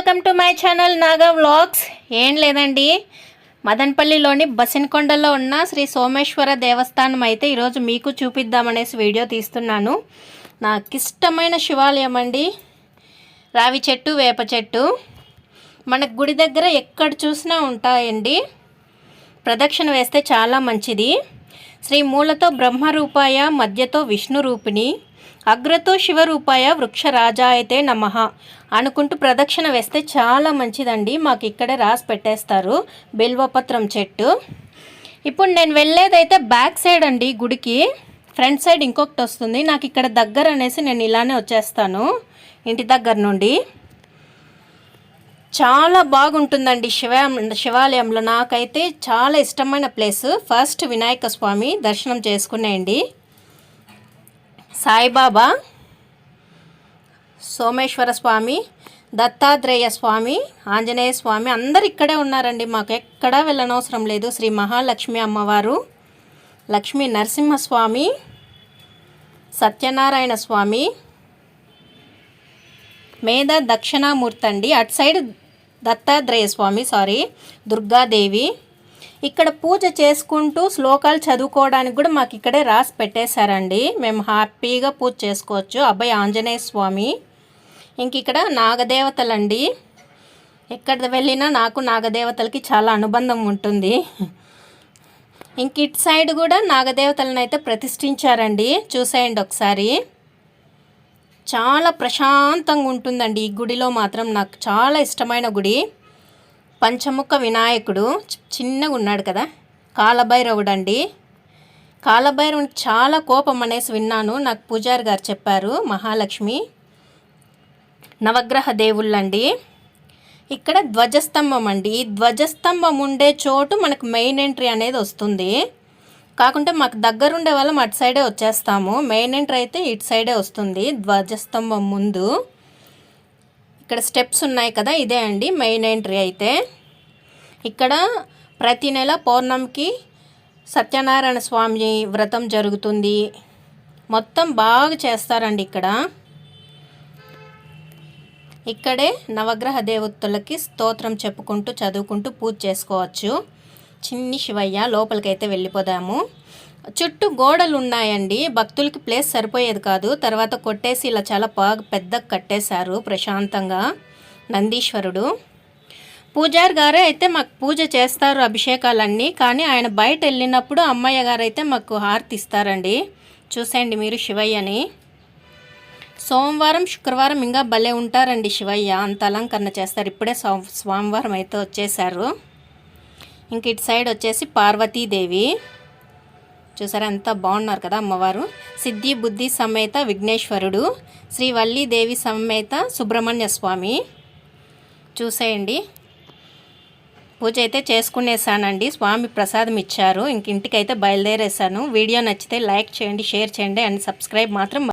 Welcome to my channel Naga vlogs. ఏం లేదండి. మదనపల్లిలోని బసినకొండలో ఉన్న శ్రీ సోమేశ్వర దేవస్థానం అయితే ఈరోజు మీకు చూపిద్దామనేసి వీడియో తీస్తున్నాను. నాకు ఇష్టమైన శివాలయం అండి. రావి చెట్టు వేప చెట్టు. మన గుడి దగ్గర ఎక్కడ చూసినా ఉంటాయండి. ప్రదక్షిణ వేస్తే చాలా మంచిది. శ్రీ మూలతో బ్రహ్మరూపాయ మధ్యతో విష్ణు రూపిణి అగ్రతో శివరూపాయ వృక్షరాజాయతే నమ అనుకుంటూ ప్రదక్షిణ వేస్తే చాలా మంచిదండి. మాకు ఇక్కడే రాసి పెట్టేస్తారు. బిల్వపత్రం చెట్టు. ఇప్పుడు నేను వెళ్ళేదైతే బ్యాక్ సైడ్ అండి గుడికి. ఫ్రంట్ సైడ్ ఇంకొకటి వస్తుంది. నాకు ఇక్కడ దగ్గర అనేసి నేను ఇలానే వచ్చేస్తాను. ఇంటి దగ్గర నుండి. చాలా బాగుంటుందండి శివ శివాలయంలో. నాకైతే చాలా ఇష్టమైన ప్లేస్. ఫస్ట్ వినాయక స్వామి దర్శనం చేసుకునేయండి. సాయిబాబా సోమేశ్వర స్వామి దత్తాత్రేయ స్వామి ఆంజనేయ స్వామి అందరు ఇక్కడే ఉన్నారండి. మాకు ఎక్కడా వెళ్ళనవసరం లేదు. శ్రీ మహాలక్ష్మి అమ్మవారు లక్ష్మీ నరసింహస్వామి సత్యనారాయణ స్వామి మేధ దక్షిణామూర్తి అండి. అటు సైడ్ దత్తాత్రేయ స్వామి సారీ దుర్గాదేవి. ఇక్కడ పూజ చేసుకుంటూ శ్లోకాలు చదువుకోవడానికి కూడా మాకు ఇక్కడే రాసి పెట్టేశారండి. మేము హ్యాపీగా పూజ చేసుకోవచ్చు. అబ్బాయి ఆంజనేయ స్వామి ఇంక ఇక్కడ నాగదేవతలండి. ఎక్కడ వెళ్ళినా నాకు నాగదేవతలకి చాలా అనుబంధం ఉంటుంది. ఇంక ఇటు సైడ్ కూడా నాగదేవతలను అయితే ప్రతిష్ఠించారండి. చూసేయండి ఒకసారి. చాలా ప్రశాంతంగా ఉంటుందండి. ఈ గుడిలో మాత్రం నాకు చాలా ఇష్టమైన గుడి. పంచముఖ వినాయకుడు చిన్నగా ఉన్నాడు కదా. కాలభైరవుడు అండి కాలభైరవునికి చాలా కోపం అనేసి విన్నాను. నాకు పూజారి గారు చెప్పారు మహాలక్ష్మి నవగ్రహ దేవుళ్ళండి. ఇక్కడ ధ్వజస్తంభం అండి. ఈ ధ్వజస్తంభం ఉండే చోటు మనకు మెయిన్ ఎంట్రీ అనేది వస్తుంది. కాకుంటే మాకు దగ్గరుండే వాళ్ళం అటు సైడే వచ్చేస్తాము. మెయిన్ ఎంట్రీ అయితే ఇటు సైడే వస్తుంది ధ్వజస్తంభం ముందు. ఇక్కడ స్టెప్స్ ఉన్నాయి కదా ఇదే అండి మెయిన్ ఎంట్రీ అయితే. ఇక్కడ ప్రతి నెల పౌర్ణమికి సత్యనారాయణ స్వామి వ్రతం జరుగుతుంది. మొత్తం బాగా చేస్తారండి ఇక్కడ. ఇక్కడే నవగ్రహ దేవతలకి స్తోత్రం చెప్పుకుంటూ చదువుకుంటూ పూజ చేసుకోవచ్చు. చిన్ని శివయ్య లోపలికైతే వెళ్ళిపోదాము. చుట్టూ గోడలు ఉన్నాయండి భక్తులకి ప్లేస్ సరిపోయేది కాదు. తర్వాత కొట్టేసి ఇలా చాలా బాగా పెద్దగా కట్టేశారు ప్రశాంతంగా నందీశ్వరుడు. పూజారి గారే అయితే మాకు పూజ చేస్తారు అభిషేకాలన్నీ. కానీ ఆయన బయట వెళ్ళినప్పుడు అమ్మయ్య గారు అయితే మాకు హారతి ఇస్తారండి. చూసేయండి మీరు శివయ్యని. సోమవారం శుక్రవారం ఇంకా భలే ఉంటారండి శివయ్య. అంత అలంకరణ చేస్తారు. ఇప్పుడే సోమవారం అయితే వచ్చేసారు ఇంక ఇటు సైడ్ వచ్చేసి పార్వతీదేవి. చూసారా ఎంత బాగున్నారు కదా అమ్మవారు. సిద్ధి బుద్ధి సమేత విఘ్నేశ్వరుడు. శ్రీ వల్లీదేవి సమేత సుబ్రహ్మణ్య స్వామి. చూసేయండి. పూజ అయితే చేసుకునేసానండి. స్వామి ప్రసాదం ఇచ్చారు. ఇంక ఇంటికైతే బయలుదేరేసాను. వీడియో నచ్చితే లైక్ చేయండి షేర్ చేయండి అండ్ సబ్స్క్రైబ్ మాత్రం